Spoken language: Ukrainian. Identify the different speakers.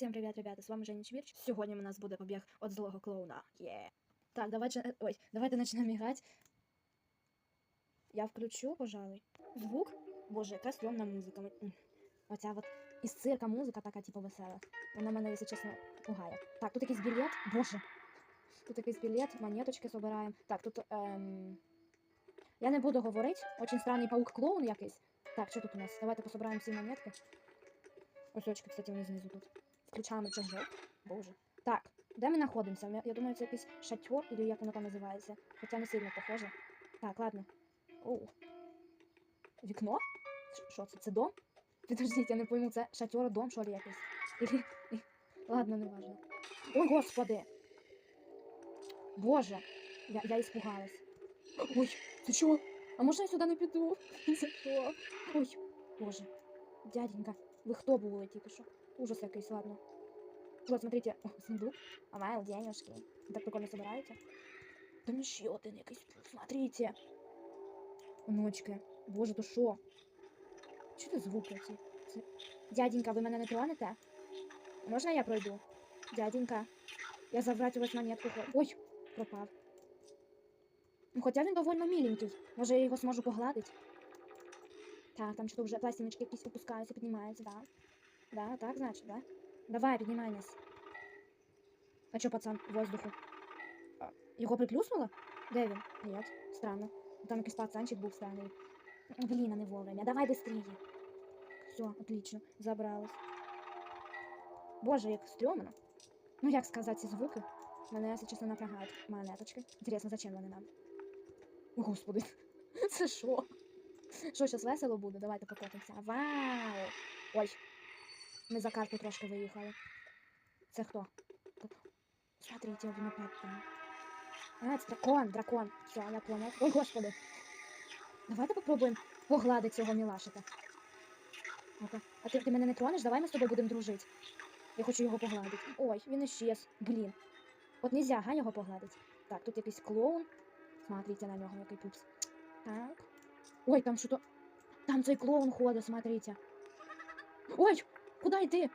Speaker 1: Всім привіт, ребята! З вами Женя Чвірч. Сьогодні у нас буде побіг від злого клоуна. Є. Так, давайте, ой, давайте почнемо грати. Я включу, пожалуй. Звук. Боже, яка стрьомна музика. Оця от із цирка музика така, типу, весела. Вона мене, якщо чесно, пугає. Так, тут якийсь білет. Боже. Тут якийсь білет, монеточки збираємо. Так, тут. Ем... Я не буду говорити. Очень странний паук-клоун якийсь. Так, що тут у нас? Давайте пособираємо всі монетки. Ось очки, кстати, вони знизу тут. Включаємо чужок. Боже. Так, де ми знаходимося? Я, думаю, це якийсь шатер, або як воно там називається. Хоча не сильно похоже. Так, ладно. Оу. Вікно? Що це? Це дом? Підождіть, я не пойму, це шатер, дом, що ли якийсь? І- Ладно, не важно. Ой, господи! Боже! Я, я испугалась. Ой, це що? А можна я сюди не піду? Це що? Ой, боже. Дяденька, ви хто були тільки що? Ужас якийсь, ладно. Вот, смотрите, о, сундук. Майл, денежки. Так прикольно собираете. Там ну ще один якийсь, смотрите. Оночки. Боже, то що? Що це звуки ці? Дяденька, ви мене не? Можна я пройду? Дяденька. Я забрати у вас монетку. Ой, пропав. Ну, хоча він довольно міленький. Може, я його зможу погладити? Так, там что-то вже пластиночки якісь опускаються, піднімаються, да. Да, так, значить, да? Давай, піднімай нас. А чо, пацан, в воздуху? Його приплюснуло? Де він? Ні, странно. Там якийсь пацанчик був странний. Блін, а не вовремя. Давай быстрее. Все, отлично, забралась. Боже, як стрьомно. Ну, як сказати ці звуки? Мене, якщо чесно, напрягають монеточки. Інтересно, зачем вони нам? Господи, це що? Що, зараз весело буде? Давайте покотимося. Вау! Ой, ми за карту трошки виїхали. Це хто? Смотрите, він опять там. А, це дракон, дракон. Все, я понял. Ой, господи. Давайте попробуємо погладити цього мілашика. Ну-ка. А ти, ти мене не тронеш? Давай ми з тобою будемо дружити. Я хочу його погладити. Ой, він іщез. Блін. От нельзя, га, його погладити. Так, тут якийсь клоун. Смотрите на нього, який пупс. Так. Ой, там что-то... Там цей клоун ходить, смотрите. Ой, куда дядя!